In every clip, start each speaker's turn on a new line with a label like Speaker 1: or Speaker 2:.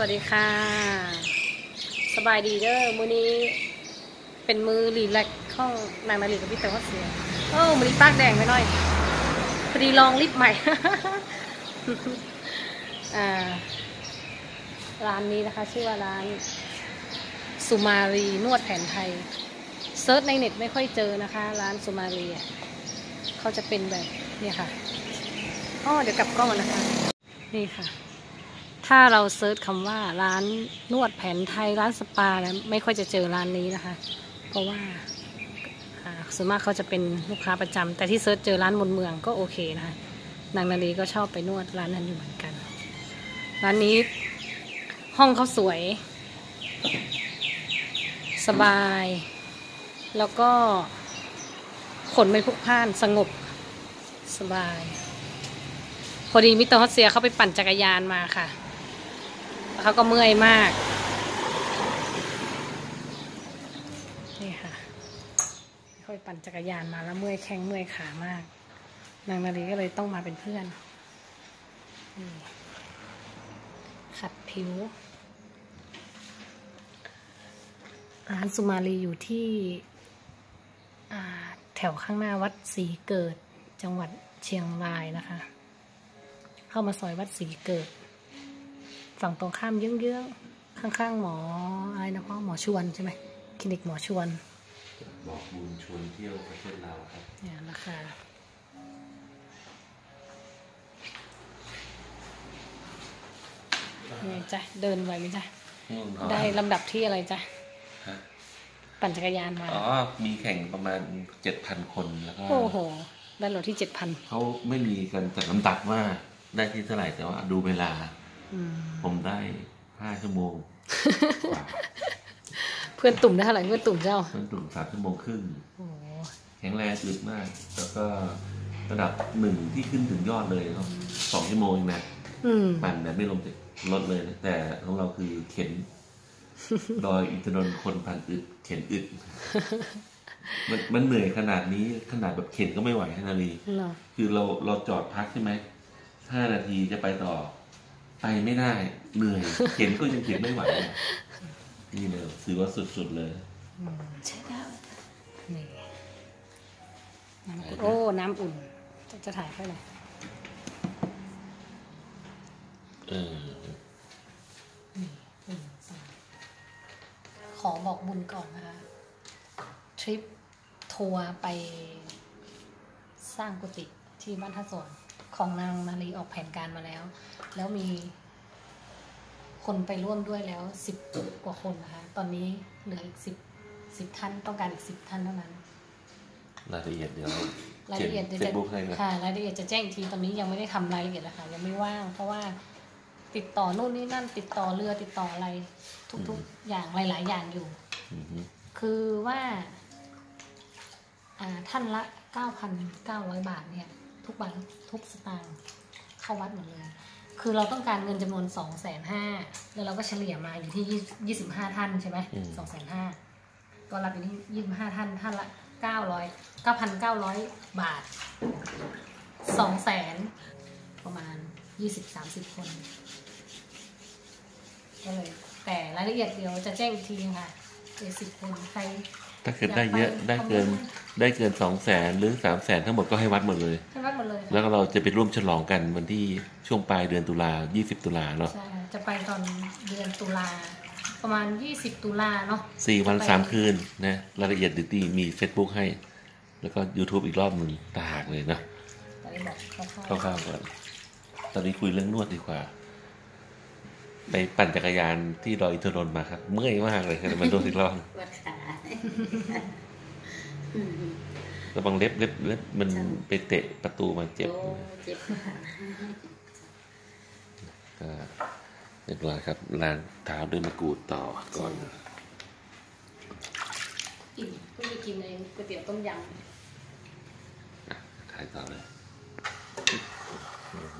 Speaker 1: วัสดีค่ะ สบายดีเด้อมื้อนี้ เป็นมือรีแลกข้องนางนาลีกับพี่เต๋อเขาเสียเออมือนี้ปากแดงไปหน่อยพอดีลองลิปใหม่ อ่า ร้านนี้นะคะ ชื่อว่าร้านสุมารีนวดแผนไทยเซิร์ชในเน็ตไม่ค่อยเจอนะคะ ร้านสุมารีอะเขาจะเป็นแบบเนี่ยค่ะอ๋อเดี๋ยวกลับกล้องนะคะ นี่ค่ะ ถ้าเราเซิร์ชคำว่าร้านนวดแผนไทยร้านสปานะไม่ค่อยจะเจอร้านนี้นะคะ เพราะว่าส่วนมากเขาจะเป็นลูกค้าประจำแต่ที่เซิร์ชเจอร้านบนเมืองก็โอเคนะคะนางนาลีก็ชอบไปนวดร้านนั้นอยู่เหมือนกัน ร้านนี้ห้องเขาสวย สบาย แล้วก็ขนไม่พุกพ่านสงบสบาย พอดีมิสเตอร์ฮอตเซียเขาไปปั่นจักรยานมาค่ะ เขาก็เมื่อยมาก นี่ค่ะเขาไปปั่นจักรยานมาแล้วเมื่อยแข้งเมื่อยขามาก นางนาลีก็เลยต้องมาเป็นเพื่อนนี่ขัดผิว ร้านสุมาลีอยู่ที่แถวข้างหน้าวัดศรีเกิด จังหวัดเชียงรายนะคะ เข้ามาซอยวัดศรีเกิด ฝั่งตรงข้ามเยื้องๆ ข้างๆ หมออะไรนะพ่อหมอชวนใช่ไหมคลินิกหมอชวน
Speaker 2: บอกบุญชวนเที่ยวประเทศลาวครับ
Speaker 1: เนี่ยราคาเนี่ยจ้ะเดินไหวไหมจ้ะ
Speaker 2: ง่วงนอน
Speaker 1: ได้ลำดับที่อะไรจ้ะ
Speaker 2: ฮะ
Speaker 1: ปั่นจักรยานมา
Speaker 2: อ๋อ มีแข่งประมาณเจ็ดพันคนแล้วก็
Speaker 1: โอ้โห ได้รถที่เจ็ดพัน
Speaker 2: เขาไม่มีการจัดลำดับว่าได้ที่เท่าไหร่แต่ว่าดูเวลา ผมได้ห้าชั่วโมงกว่า
Speaker 1: เพื่อนตุ่มได้เท่าไหร่เพื่อนตุ่มเจ้า
Speaker 2: เพิ่งถึงสามชั่วโมงครึ่ง
Speaker 1: โอ้โห
Speaker 2: แข็งแรงอึดมาก แล้วก็ระดับหนึ่งที่ขึ้นถึงยอดเลยครับสองชั่วโมงเองนะ
Speaker 1: อืม
Speaker 2: ปั่นแบบไม่ลงจากรถเลยนะแต่ของเราคือเข็นดอยอินทนนท์คนปั่นอึดเข็นอึดมันมันเหนื่อยขนาดนี้ขนาดแบบเข็นก็ไม่ไหวขนาดนี้
Speaker 1: เหรอ
Speaker 2: คือเราเราจอดพักใช่ไหมห้านาทีจะไปต่อ ไปไม่ได้เหนื่อยเข็นก็ยังเข็นไม่ไหวอะนี่เลยถือว่าสุดๆเลย
Speaker 1: ใช่แล้วนี่น้ำอุ่นโอ้ น้ำอุ่น จะจะถ่ายค่อยหน่อย
Speaker 2: เออ
Speaker 1: ขอบอกบุญก่อนนะคะทริปทัวร์ไปสร้างกุฏิที่บ้านท่าสวน ของนางนาลีออกแผนการมาแล้ว แล้วมีคนไปร่วมด้วยแล้วสิบกว่าคนนะคะ ตอนนี้เหลืออีกสิบสิบท่านต้องการอีกสิบท่านเท่านั้น
Speaker 2: รายละเอียดเดี๋ยว
Speaker 1: รายละเอียด
Speaker 2: เฟ
Speaker 1: จะ
Speaker 2: ซบุ๊กให้นะ
Speaker 1: ค่ะรายละเอียดจะแจ้งอีกทีตอนนี้ยังไม่ได้ทำรายละเอียดเลยค่ะยังไม่ว่าง เพราะว่าติดต่อนู่นนี่นั่น ติดต่อเรือติดต่ออะไรทุกๆอย่างหลาย ๆ อย่างอยู่
Speaker 2: อือฮึ
Speaker 1: คือว่าอ่าท่านละ9,900บาทเนี่ย ทุกบาททุกสตางค์เข้าวัดหมดเลย คือเราต้องการเงินจำนวน2 5 0 0 0แล้วเราก็เฉลี่ยมาอยู่ที่25ท่านใช่ไหมสองแสนห้าก็รับอยู่ที่25ท่านท่านละ900 9,900บาท2แสนประมาณ20-30คนก็เลยแต่รายละเอียดเดี๋ยวจะแจ้งอีกทีนึงค่ะเจ็ดสิบคนใคร
Speaker 2: ถ้าเกิดได้เยอะ
Speaker 1: อยากไป
Speaker 2: ได้เกินได้เกินสองแสนหรือสามแสนทั้งหมดก็ให้วัดหมดเลย
Speaker 1: ให้วัดหมดเลยค่ะ
Speaker 2: แล้วก็เราจะไปร่วมฉลองกันวันที่ช่วงปลายเดือนตุลา20ตุลาเนาะ
Speaker 1: ใช่ค่ะจะไปตอนเดือนตุลาประมาณ20ตุลาเนาะ
Speaker 2: สี่วัน
Speaker 1: ไป
Speaker 2: สามคืนนะรายละเอียดเดิตีมี Facebook ให้ แล้วก็ YouTube อีกรอบหนึ่งต่างหากเลยเนาะ
Speaker 1: แต่ได้บอกคร่าว
Speaker 2: คร่าวๆก่อนตอนนี้คุยเรื่องนวดดีกว่า ไปปั่นจักรยานที่ดอยอินทนนท์มาครับ เมื่อยมากเลยครับมานวดอีกรอบ
Speaker 3: วัดขา
Speaker 2: ระวังเล็บเล็บเล็บมันไปเตะประตูมาเจ็บ
Speaker 3: โอ้เจ็บขา
Speaker 2: ก็เรียบร้อยครับล้างเท้าด้วยมะกรูดต่อก่อน
Speaker 1: ๆอิ่มเพิ่งไปกินในก๋วยเตี๋ยวต้มย
Speaker 2: ถ่ายต่อเลย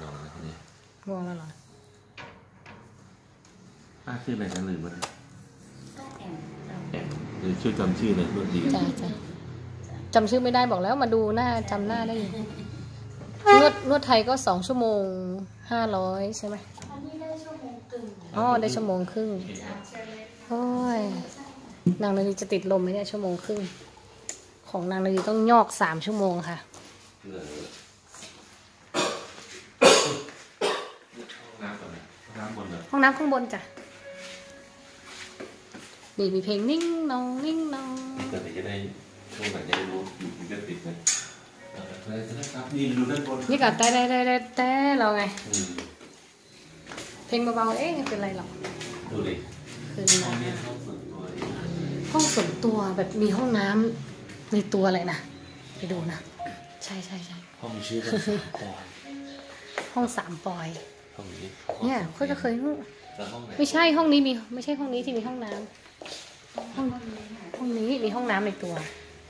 Speaker 2: นอนแล้วทีนี้ำ
Speaker 1: ง่วงแล้วเหรอ
Speaker 2: ป้าชื่ออะไรนะลืมมัน
Speaker 3: ก็แอม
Speaker 2: แอบ เดี๋ยวช่วยจำชื่อหน่อยนวดดี
Speaker 1: จ้าจ้าจำชื่อไม่ได้บอกแล้วมาดูหน้าจำหน้าได้อยู่นวดนวดไทยก็สองชั่วโมงห้าร้อยใช่ไหม
Speaker 3: อันนี้ได้ชั่วโมงกึ่ง
Speaker 1: อ๋อได้ชั่วโมงครึ่ง
Speaker 2: โอเคครับ
Speaker 1: โอ้ยนางนาลีจะติดลมไหมเนี่ยชั่วโมงครึ่งของนางนาลีต้องยอกสามชั่วโมงค่ะ
Speaker 2: เหลือห้องน้ำก่อนนะห้องน้ำบนเหรอ
Speaker 1: ห้องน้ำข้างบนจ้ะ นี่มีเพลงนิ่งนองนิ่งนอง
Speaker 2: เกิดจะได้ช่วงไหนจะได้รู้อยู่ที่เรื่องติดนะเออใช่ใช่ครับนี่ดูด้านบน
Speaker 1: นี่กับแต่แต่แต่แต่แต่เราไง
Speaker 2: อืม
Speaker 1: เพลงเบาๆเอ๊ะไม่เป็นไรหรอก
Speaker 2: ดูดิ
Speaker 1: คือ
Speaker 2: ห้องนี้ห้องส่วนตัวดิ
Speaker 1: ห้องส่วนตัวแบบมีห้องน้ำในตัวเลยนะไปดูนะ ใช่ใช่ใช่
Speaker 2: ห้องชื่อว่าปอย
Speaker 1: ห้องสามปอย
Speaker 2: ห้องนี้
Speaker 1: เนี่ยค่อยก็เคย
Speaker 2: แล้วห้องไหน
Speaker 1: ไม่ใช่ห้องนี้มี ไม่ใช่ห้องนี้ที่มีห้องน้ำ ห้องห้องนี้มีห้องน้ำในตัว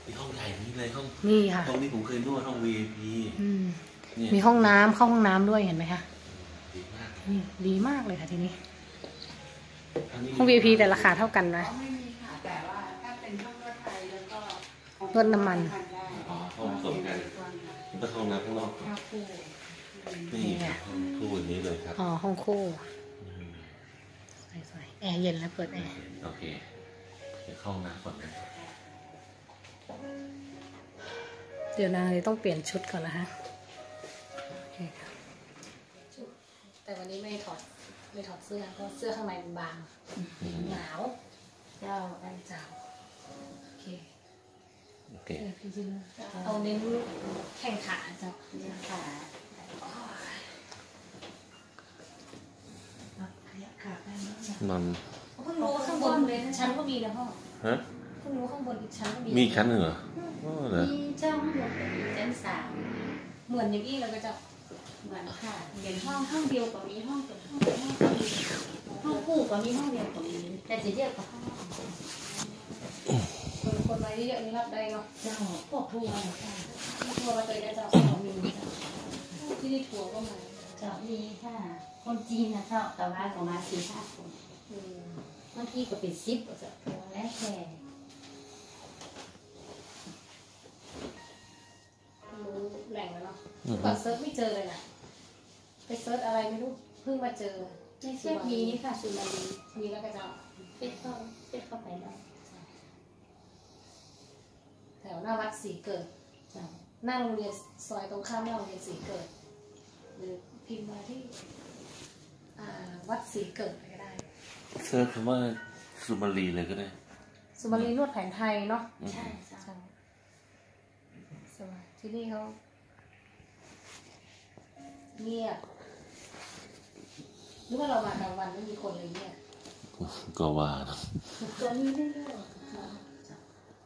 Speaker 2: มีห้องใหญ่นี้เลยห้อง
Speaker 1: นี่ค่ะ
Speaker 2: ห้องนี้ผมเคยนวดห้อง VIP
Speaker 1: อืม
Speaker 2: เนี่ย
Speaker 1: มีห้องน้ำเข้าห้องน้ำด้วยเห็นไหมคะ
Speaker 2: ดีมาก
Speaker 1: นี่ดีมากเลยค่ะทีนี้
Speaker 2: นนี้
Speaker 1: ห้อง VIP แต่ราคาเท่ากันนะ
Speaker 3: ไม่มีค่ะแต่ว่าถ้าเป็นห้องนวดไทยแล้วก็
Speaker 1: นวดน้ำมัน
Speaker 3: ทานได้
Speaker 2: อ๋อห้องผสมกันมันก็ห้องน้ำข้างนอก
Speaker 3: ข้าวคู่
Speaker 2: นี่ครับห้องคู่อย่างนี้เลยครับ
Speaker 1: อ๋อห้องคู่สวยๆแอร์เย็นแล้วเปิดแอร์
Speaker 2: โอเค เดี๋ยวเข้าห้องน้ำก่อนนะ
Speaker 1: เดี๋ยวนางเลยต้องเปลี่ยนชุดก่อนนะคะโอเคค่ะแต่วันนี้ไม่ถอดไม่ถอดเสื้อเพราะเสื้อข้างในมันบาง
Speaker 2: อืม
Speaker 1: หนาว
Speaker 3: เจ้า
Speaker 1: อันเจ้าโอเค
Speaker 2: โอเค
Speaker 1: เออจริงๆเอาเน้นแข่งขาเจ้า
Speaker 3: เนี่ยค่ะ
Speaker 1: ขาไปเนอะ
Speaker 2: นอน
Speaker 1: เพิ่งรู้ว่าข้างบ นชั้นก็มีนะพ่อ
Speaker 2: ฮะ
Speaker 1: เพิ่งรู้ว่าข้างบนอีกชั้นก็มี
Speaker 2: มีอีกชั้นหนึ่งเหรออ๋อเหรอ
Speaker 3: มีเจ้าห้องนวดชั้นสาม
Speaker 1: เหมือนอย่างนี้เลยก็จะ
Speaker 3: เหมือนค่ะเห็นห้องห้องเดียวกับมีห้องกับห้องกับห้องก็มีห้องคู่กับมีห้องเดียวกับมีแต่จะเยอะกว่าห้อง
Speaker 1: คนคนมาเยอะๆนี่รับได้เนาะ
Speaker 3: เจ้าพวกทัวร์ค่ะ
Speaker 1: ทัวร์มาเตยนะเจ้ามีเจ้าที่นี่ทัวร์ก็มา
Speaker 3: เจ้ามีค่ะ คนจีนนะเจ้าแต่ว่าของมาสี่ห้าคน
Speaker 1: อืม
Speaker 3: บางทีก็เป็นสิบก็จะทัวร์แล้วแต่
Speaker 1: รู้แหล่งแล้วเนาะก่อนเซิร์ชไม่เจอเลยนะไปเซิร์ชอะไรไม่รู้เพิ่งมาเจอ
Speaker 3: ในเชือกมีนี่ค่ะสุมาลี
Speaker 1: มีแล้วก็เจ้า
Speaker 3: เป็ดเข้าเป็ดเข้าไปแล้ว
Speaker 1: แถวหน้าวัดศรีเกิด
Speaker 3: เจ้า
Speaker 1: หน้าโรงเรียนซอยตรงข้ามหน้าโรงเรียนศรีเกิดหรือพิมพ์มาที่อ่าวัดศรีเกิดอะไรก็ได้
Speaker 2: เซิร์ชคำว่าสุมาลีเลยก็ได้
Speaker 1: สุมาลีนวดแผนไทยเนาะ
Speaker 3: ใช่เจ้า
Speaker 1: ใช่สบายที่นี่เขาเงียบหรือว่าเรามากลางวันไม่มีคนเลยเนี่ย
Speaker 2: ก็ว่านะ
Speaker 3: ตัวนี้ไม่เลือก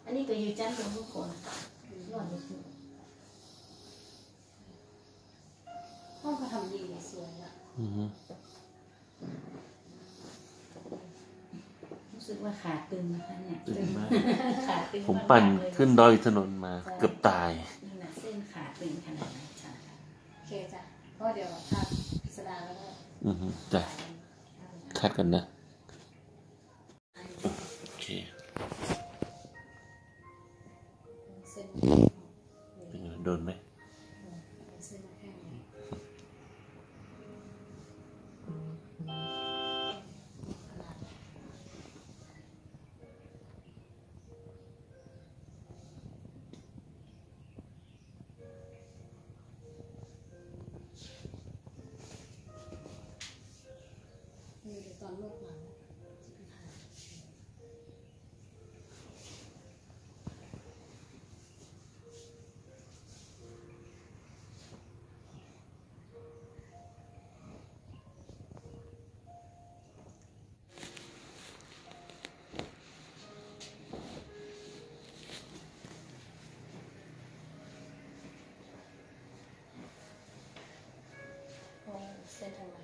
Speaker 3: อันนี้ก็อยู่จันทร์ตรงทุกคนนวดอยู่ที่
Speaker 1: ห้องเขาทำดีสวยอะ
Speaker 2: อือ
Speaker 3: รู้สึกว่าขาตึงนะคะเนี่ย
Speaker 2: ตื่นมาก
Speaker 3: ขาตึง
Speaker 2: ผมปั่น
Speaker 3: มากๆเลย
Speaker 2: ขึ้นดอยอินทนนท์มาเกือบตาย
Speaker 3: นี่นะเส้นขาตึงขนาดไหนจ้ะ
Speaker 1: โอเคจ้ะเพราะเดี๋ยวถ้าพิสดารแล้วก็
Speaker 2: อือฮึจ้ะคัดกันนะ อ้เ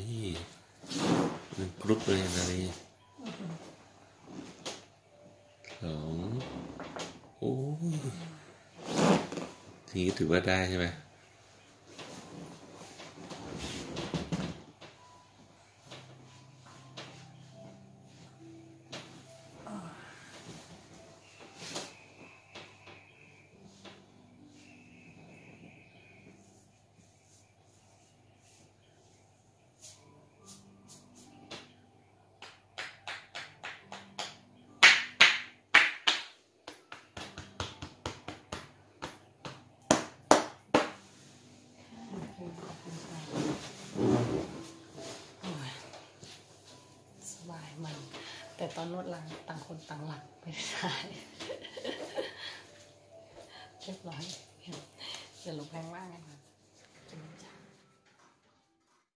Speaker 2: ยมันกรุ๊ปเลยนาลีสองโอ้ยทีนี้ถือว่าได้ใช่ไหม
Speaker 1: ต่ตอนนวดหลังต่างคนต่างหลังไม่ได้เรียบร้อยเดี๋ยวลงแพงมากเลยนะ